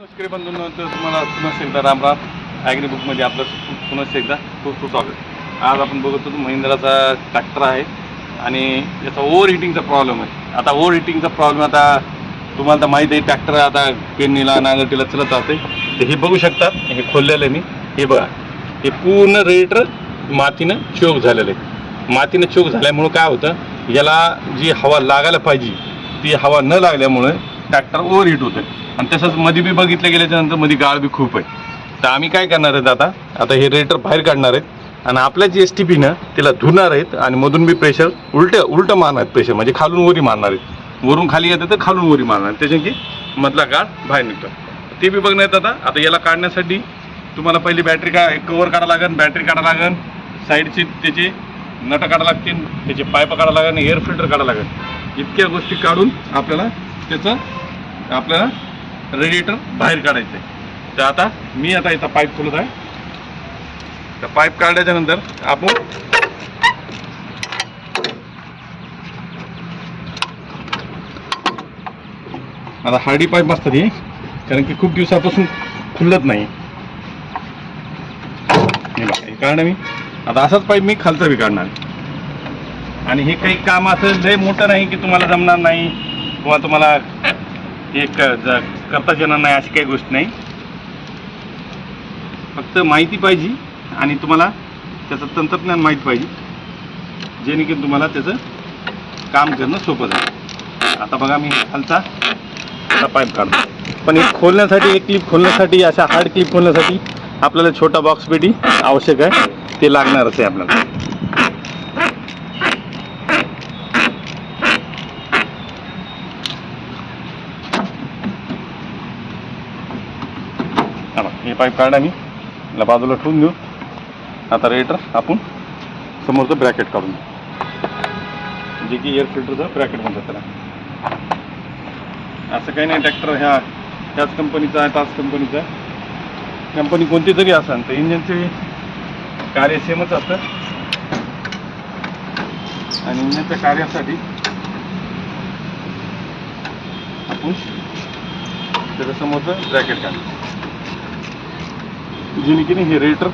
नमस्कार बंधूंनो तुम्हाला पुन्हा एकदा रामराम ॲग्री बुकमध्ये आपलं पु- पुन्हा एकदा खूप खूप स्वागत. आज आपण बघत होतो महिंद्राचा ट्रॅक्टर आहे आणि याचा ओव्हर हिटिंगचा प्रॉब्लेम आहे. आता ओव्हर हिटिंगचा प्रॉब्लेम आता तुम्हाला तर माहीत आहे ट्रॅक्टर आता पेरणीला नांगरटीला चलत असते तर हे बघू शकता हे खोललेलं आहे मी. हे बघा हे पूर्ण रेटर मातीनं चोक झालेलं आहे. मातीनं चोक झाल्यामुळं काय होतं याला जी हवा लागायला पाहिजे ती हवा न लागल्यामुळे ट्रॅक्टर ओव्हर हिट होतं आणि तसंच मध्ये बी बघितलं गेल्याच्यानंतरमध्ये गाळ बी खूप आहे. तर आम्ही काय करणार आहेत आता? आता हे रेटर बाहेर काढणार आहेत. आणि आपल्या जी एस टी पीनं तिला धुणार आहेत आणि मधून बी प्रेशर उलटं उलटं मारणार आहेत प्रेशर म्हणजे खालून वरी मारणार आहेत. वरून खाली येतं तर खालून वरी मारणार त्याच्या की मधला गाळ बाहेर निघतो. ते बी बघणार आता आता याला काढण्यासाठी तुम्हाला पहिली बॅटरी का कवर काढा लागेल बॅटरी काढा लागेल साईडची त्याची नट काढा लागतील त्याचे पाईप काढा लागेल एअर फिल्टर काढा लागेल इतक्या गोष्टी काढून आपल्याला त्याचं आपल्याला रेडिएटर बाहेर काढायचं. आहे तर आता मी आता इथं पाईप खोलत आहे. तर पाईप काढल्याच्या नंतर आपण आता हार्डी पाईप असतात ही कारण की खूप दिवसापासून खुलत नाही. हे मी. आता असाच पाईप मी खालचा बी काढणार. आणि हे काही काम असं लय मोठं नाही की तुम्हाला जमणार नाही किंवा तुम्हाला एक करताच येणार नाही अशी काही गोष्ट नाही. फक्त माहिती पाहिजे आणि तुम्हाला त्याचं तंत्रज्ञान माहीत पाहिजे. जेणेकरून तुम्हाला त्याचं काम करणं सोपं जाईल. आता बघा मी खालचा पाईप काढतो. पण हे खोलण्यासाठी एक क्लिप खोलण्यासाठी अशा हार्ड क्लिप खोलण्यासाठी आपल्याला छोटा बॉक्स पेटी आवश्यक आहे. ते लागणारच आहे आपल्याला. हे पाईप काढा मी याला बाजूला ठेवून देऊ. आता रेटर आपण समोरचं ब्रॅकेट काढून घेऊ जे की एअर फिल्टरचं ब्रॅकेट म्हणतात त्याला. असं काही नाही ट्रॅक्टर ह्या ह्याच कंपनीचा आहे त्याच कंपनीचा आहे कंपनी कोणती जरी असेल तर इंजिनचे कार्य सेमच असतं. आणि इंजिनच्या कार्यासाठी आपण त्याच्या समोरचं ब्रॅकेट काढलं जेणेकरून हे रेटर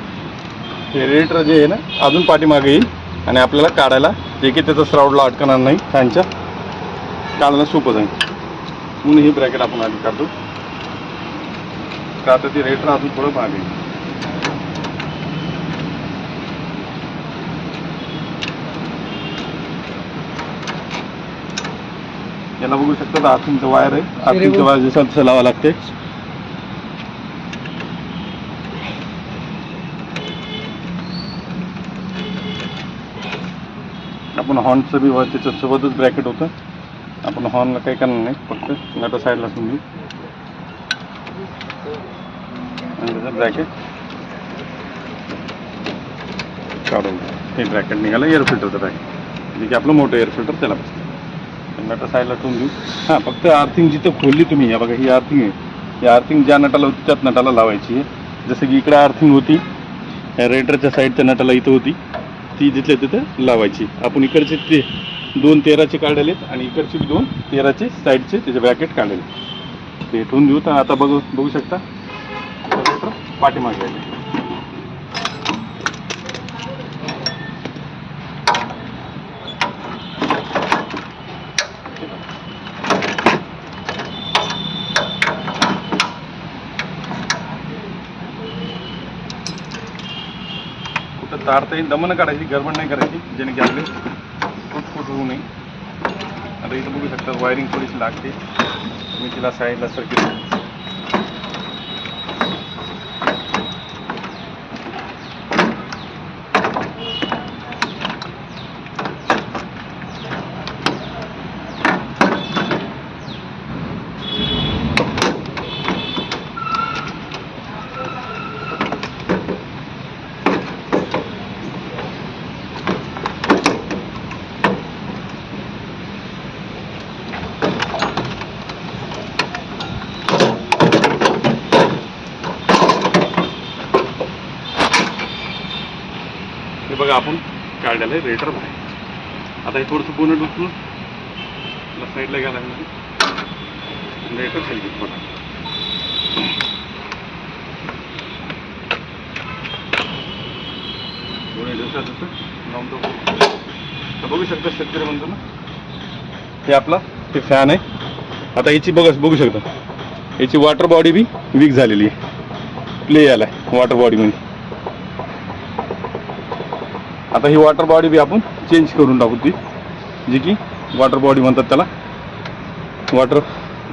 हे रेटर जे आहे ना अजून पाठीमागे येईल. आणि आपल्याला काढायला जे की त्याचं श्राऊडला अडकणार नाही फॅनच्या काढायला सोपं जाईल. म्हणून हे ब्रॅकेट आपण आधी काढतो. का तर ते रेटर अजून थोडं मागे येईल. याला बघू शकता आर्थिंगचं वायर आहे. आर्थिंगचं वायर जसं तसं लावावं लागते. आपण हॉर्नचं बी त्याच्यासोबतच ब्रॅकेट होतं. आपण हॉर्नला काही करणार नाही फक्त नटा साईडला सोडून आणि त्याचं ब्रॅकेट काढून हे ब्रॅकेट निघालं एअर फिल्टरचं ब्रॅकेट जे की आपलं मोठं एअर फिल्टर त्याला बसतं. नटा साईडला ठेवून देऊ. हां फक्त आर्थिंग जिथं खोलली तुम्ही या बघा ही आर्थिंग आहे. ही आर्थिंग ज्या नटाला होती त्याच नटाला लावायची आहे. जसं की इकडे आर्थिंग होती. रेडरच्या साईडच्या नटाला इथं होती. ती जिथल्या तिथं लावायची. आपण इकडचे ते दोन तेराचे काढलेत आणि इकडचे दोन तेराचे साईडचे त्याचे ब्रॅकेट काढलेले ते ठेवून घेऊ तर आता बघू बघू शकता. पाठीमागे आले येईल दमन काढायची गडबड नाही करायची जेणे की आपले फूट फूट होऊ नये. आता इथं बघू शकता वायरिंग थोडीशी लागते. मी तिला साईडला सर्किट काढलेलं आहे रेटर बाहेर आता हे थोडंसं बोनट उचलून साईडला गेला रेटर खाली घेत बघू शेतकरी म्हणतो ना हे आपला ते फॅन आहे. आता याची बघ बघू शकता. याची वॉटर बॉडी बी वीक झालेली आहे. प्ले आलाय आहे वॉटर बॉडीमध्ये आता ही वॉटर बॉडी बी आपण चेंज करून टाकू ती. जी की वॉटर बॉडी म्हणतात त्याला. वॉटर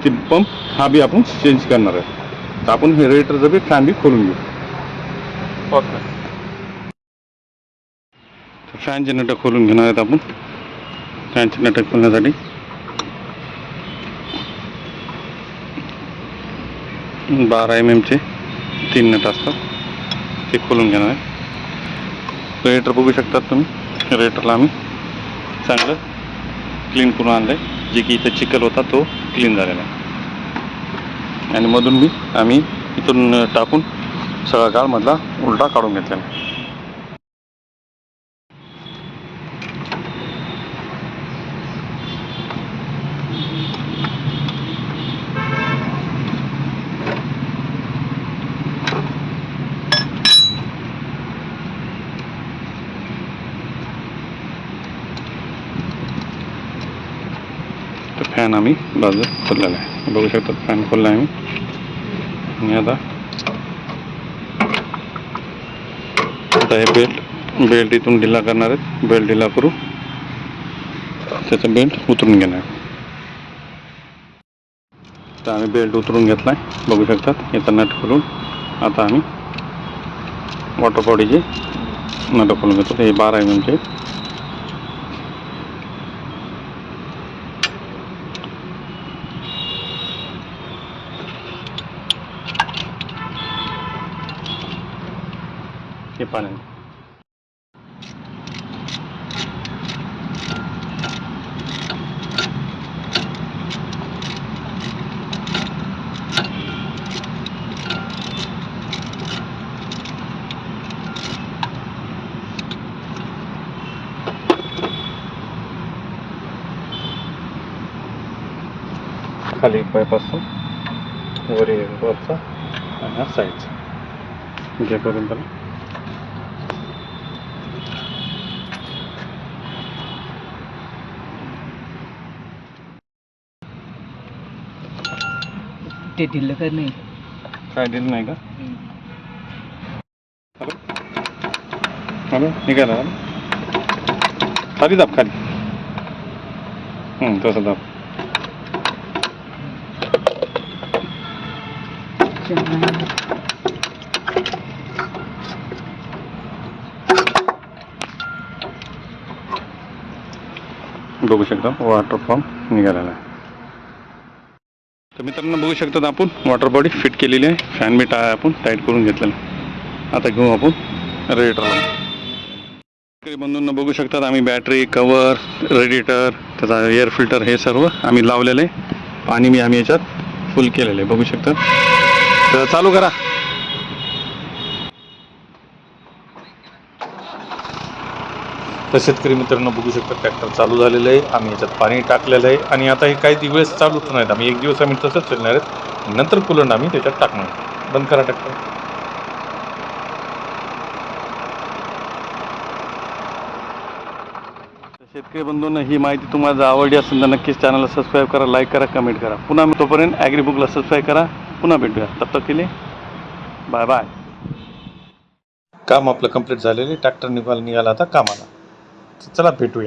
ती पंप हा बी आपण चेंज करणार आहे. तर आपण हे रेटरचं बी फॅन बी खोलून घेऊ. फॅनचे नटक खोलून घेणार आहेत आपण. फॅनचे नटक खोलण्यासाठी. बारा एम एमचे तीन नट असतात. ते खोलून घेणार आहे. रेटर बघू शकतात तुम्ही. रेटरला आम्ही चांगलं क्लीन करून आणलं आहे जे की इथं चिखल होता तो क्लीन झालेला आहे. आणि मधून बी आम्ही इथून टाकून सगळा गाळमधला उलटा काढून घेतलेला आहे. फॅन आम्ही. बाजूला खोललेला आहे. बघू शकता फॅन खोलला आहे आम्ही आणि आता आता हे बेल्ट बेल्ट इथून ढिला करणार आहेत. बेल्ट ढिला करू. त्याचा बेल्ट उतरून घेणार तर आम्ही बेल्ट उतरून घेतला आहे बघू शकतात. याचा नट खोलून आता आम्ही वॉटर बॉडीचे नट खोलून घेतो. हे बारा mm एम एमचे आहेत हे पाण्याने खाली एक पाईप असतो वर एक वरचा आणि हा साईडचा जे करून त्याला ते दिलं का नाही? काय दिलं नाही का? हॅलो हॅलो निघाला खाली दाब खाली. हं, तसं दाब. बघू शकता वॉटर पंप निघालेला आहे. तर मित्रांनो बघू शकतात आपण वॉटर बॉडी फिट केलेली आहे. फॅन बी टाय आपण टाईट करून घेतलेला आता घेऊ आपण रेडिएटर बंधूंना बघू शकतात आम्ही बॅटरी कवर रेडिएटर त्याचा एअर फिल्टर हे सर्व आम्ही लावलेलं आहे. पाणी मी आम्ही याच्यात फुल केलेलं आहे. बघू शकतात. तर चालू करा. तर शेतकरी मित्रांनो बघू शकता ट्रॅक्टर चालू झालेलं आहे. आम्ही याच्यात पाणी टाकलेलं आहे. आणि आता हे काही दिवस चालूच नाहीत. आम्ही एक दिवस आम्ही तसंच चालणार आहेत. नंतर कुलंड आम्ही त्याच्यात टाकणार. बंद करा ट्रॅक्टर शेतकरी बंधूंना ही माहिती तुम्हाला जर आवडली असेल तर नक्कीच चॅनलला सबस्क्राईब करा लाईक करा कमेंट करा. पुन्हा मी तोपर्यंत ॲग्रीबुकला सबस्क्राईब करा. पुन्हा भेटूया. तब तक केले बाय बाय काम आपलं कंप्लीट झालेलं. ट्रॅक्टर निघाला निघाला आता कामाला. चला भेटूया.